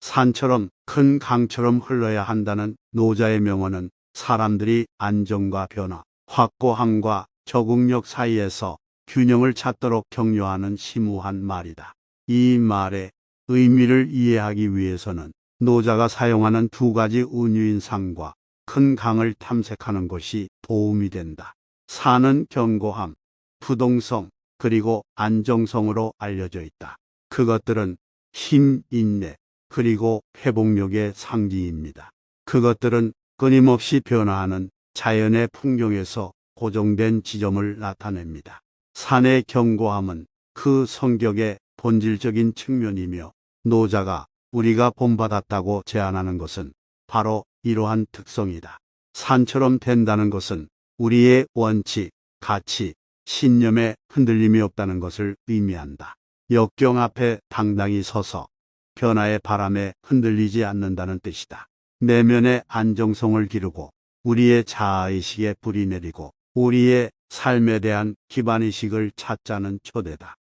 산처럼 큰 강처럼 흘러야 한다는 노자의 명언은 사람들이 안정과 변화, 확고함과 적응력 사이에서 균형을 찾도록 격려하는 심오한 말이다. 이 말의 의미를 이해하기 위해서는 노자가 사용하는 두 가지 운유인상과 큰 강을 탐색하는 것이 도움이 된다. 산은 견고함, 부동성, 그리고 안정성으로 알려져 있다. 그것들은 힘, 인내, 그리고 회복력의 상징입니다. 그것들은 끊임없이 변화하는 자연의 풍경에서 고정된 지점을 나타냅니다. 산의 견고함은 그 성격의 본질적인 측면이며 노자가 우리가 본받았다고 제안하는 것은 바로 이러한 특성이다. 산처럼 된다는 것은 우리의 원칙, 가치, 신념에 흔들림이 없다는 것을 의미한다. 역경 앞에 당당히 서서 변화의 바람에 흔들리지 않는다는 뜻이다. 내면의 안정성을 기르고 우리의 자아의식에 불이 내리고 우리의 삶에 대한 기반의식을 찾자는 초대다.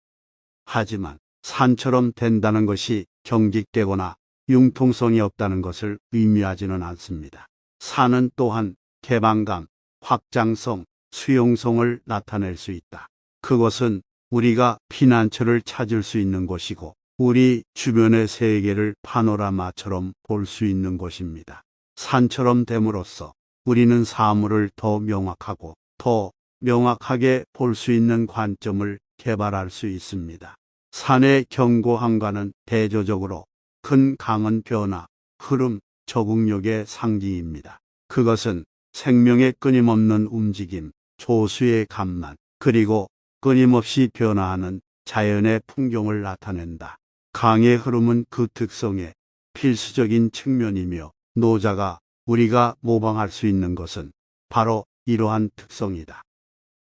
하지만 산처럼 된다는 것이 경직되거나 융통성이 없다는 것을 의미하지는 않습니다. 산은 또한 개방감, 확장성, 수용성을 나타낼 수 있다. 그것은 우리가 피난처를 찾을 수 있는 곳이고 우리 주변의 세계를 파노라마처럼 볼 수 있는 곳입니다. 산처럼 됨으로써 우리는 사물을 더 명확하고 더 명확하게 볼 수 있는 관점을 개발할 수 있습니다. 산의 견고함과는 대조적으로 큰 강은 변화, 흐름, 적응력의 상징입니다. 그것은 생명의 끊임없는 움직임, 조수의 감만, 그리고 끊임없이 변화하는 자연의 풍경을 나타낸다. 강의 흐름은 그 특성의 필수적인 측면이며 노자가 우리가 모방할 수 있는 것은 바로 이러한 특성이다.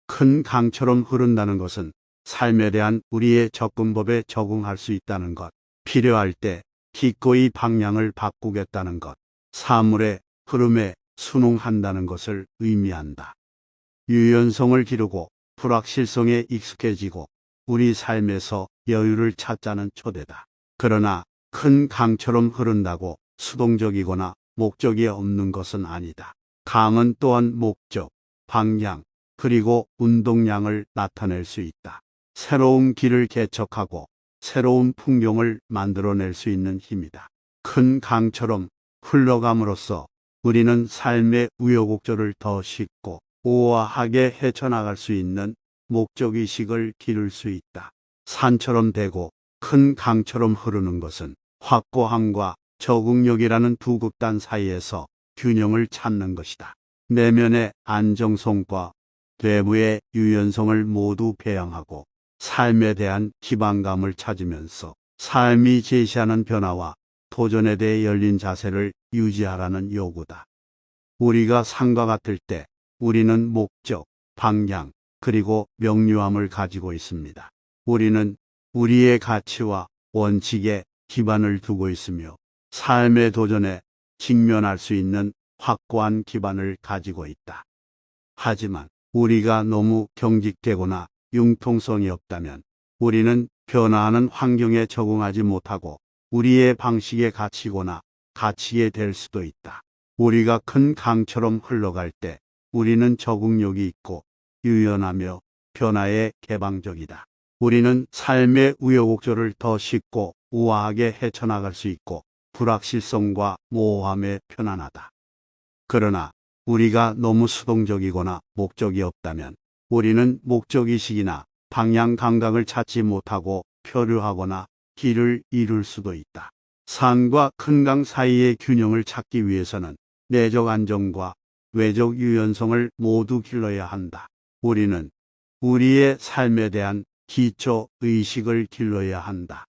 큰 강처럼 흐른다는 것은 삶에 대한 우리의 접근법에 적응할 수 있다는 것, 필요할 때 기꺼이 방향을 바꾸겠다는 것, 사물의 흐름에 순응한다는 것을 의미한다. 유연성을 기르고 불확실성에 익숙해지고 우리 삶에서 여유를 찾자는 초대다. 그러나 큰 강처럼 흐른다고 수동적이거나 목적이 없는 것은 아니다. 강은 또한 목적, 방향, 그리고 운동량을 나타낼 수 있다. 새로운 길을 개척하고 새로운 풍경을 만들어낼 수 있는 힘이다. 큰 강처럼 흘러감으로써 우리는 삶의 우여곡절을 더 쉽고 우아하게 헤쳐나갈 수 있는 목적의식을 기를 수 있다. 산처럼 되고 큰 강처럼 흐르는 것은 확고함과 적응력이라는 두 극단 사이에서 균형을 찾는 것이다. 내면의 안정성과 외부의 유연성을 모두 배양하고 삶에 대한 기반감을 찾으면서 삶이 제시하는 변화와 도전에 대해 열린 자세를 유지하라는 요구다. 우리가 산과 같을 때 우리는 목적, 방향, 그리고 명료함을 가지고 있습니다. 우리는 우리의 가치와 원칙에 기반을 두고 있으며 삶의 도전에 직면할 수 있는 확고한 기반을 가지고 있다. 하지만 우리가 너무 경직되거나 융통성이 없다면 우리는 변화하는 환경에 적응하지 못하고 우리의 방식에 갇히거나 갇히게 될 수도 있다. 우리가 큰 강처럼 흘러갈 때 우리는 적응력이 있고 유연하며 변화에 개방적이다. 우리는 삶의 우여곡절을 더 쉽고 우아하게 헤쳐나갈 수 있고 불확실성과 모호함에 편안하다. 그러나 우리가 너무 수동적이거나 목적이 없다면 우리는 목적의식이나 방향 감각을 찾지 못하고 표류하거나 길을 잃을 수도 있다. 산과 큰 강 사이의 균형을 찾기 위해서는 내적 안정과 외적 유연성을 모두 길러야 한다. 우리는 우리의 삶에 대한 기초 의식을 길러야 한다.